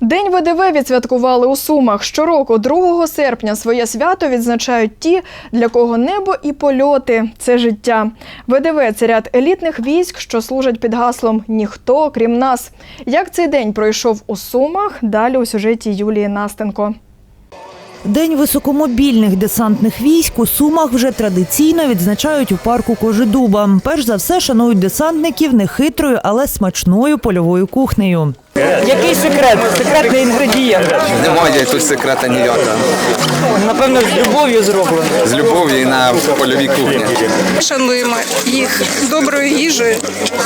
День ВДВ відсвяткували у Сумах. Щороку, 2 серпня, своє свято відзначають ті, для кого небо і польоти це життя. ВДВ це ряд елітних військ, що служать під гаслом Ніхто крім нас. Як цей день пройшов у Сумах? Далі у сюжеті Юлії Настенко. День високомобільних десантних військ у Сумах вже традиційно відзначають у парку Кожедуба. Перш за все шанують десантників нехитрою, але смачною польовою кухнею. Який секрет? Секретний інгредієнт. Немає тут секрета ніякого. Напевно, з любов'ю зроблено. З любов'ю і на польовій кухні. Шануємо їх доброю їжею,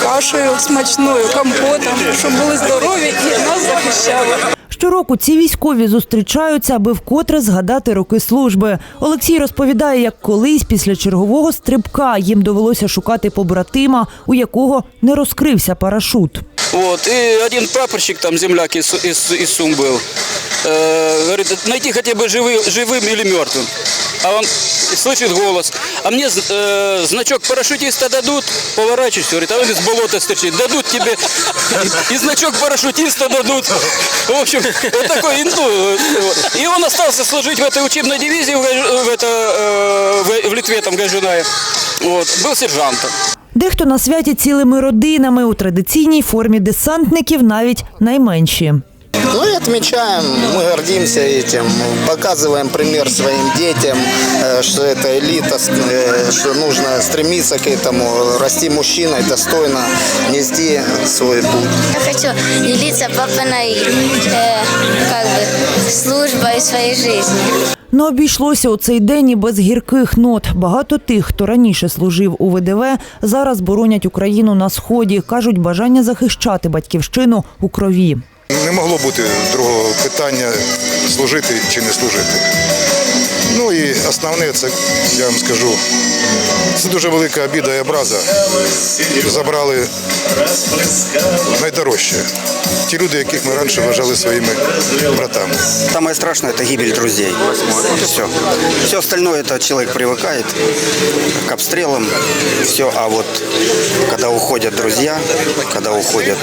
кашею смачною, компотом, щоб були здорові і нас захищали. Щороку ці військові зустрічаються, аби вкотре згадати роки служби. Олексій розповідає, як колись після чергового стрибка їм довелося шукати побратима, у якого не розкрився парашут. Вот, и один прапорщик, там земляк из, из, из Сум был, э, говорит, найти хотя бы живы, живым или мертвым. А он слышит голос. А мне э, значок парашютиста дадут, поворачиваюсь, говорит, а он из болота стучит, дадут тебе и, значок парашютиста дадут. В общем, вот такой, и, вот. и он остался служить в этой учебной дивизии в, это, э, в, Литве, там, Гажуная. Вот, был сержантом. Дехто на святі цілими родинами у традиційній формі десантників навіть найменші. Ну и отмечаем, мы гордимся этим, показываем пример своим детям, э, что это элита, с- э, что нужно стремиться к этому, расти мужчиной, достойно нести свой путь. Я хочу делиться папиной э, как бы службой своей жизни. Не обійшлося у цей день і без гірких нот. Багато тих, хто раніше служив у ВДВ, зараз боронять Україну на сході. кажуть, бажання захищати батьківщину у крові. Не могло бути другого питання служити чи не служити. Ну і основне, це я вам скажу, це дуже велика обіда і образа. Забрали найдорожче. Ті люди, яких ми раніше вважали своїми братами. Самое страшное – это гибель друзей. Все. Все остальное – это человек привыкает к обстрелам. Все. А вот когда уходят друзья, когда уходят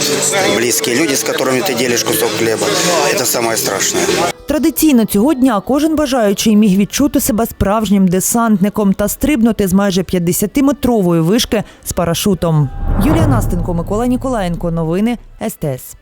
близкие люди, с которыми ты делишь кусок хлеба, это самое страшное. Традиційно цього дня кожен бажаючий міг відчути себе справжнім десантником та стрибнути з майже 50-метрової вишки з парашутом. Юлія Настенко, Микола Ніколаєнко. Новини СТС.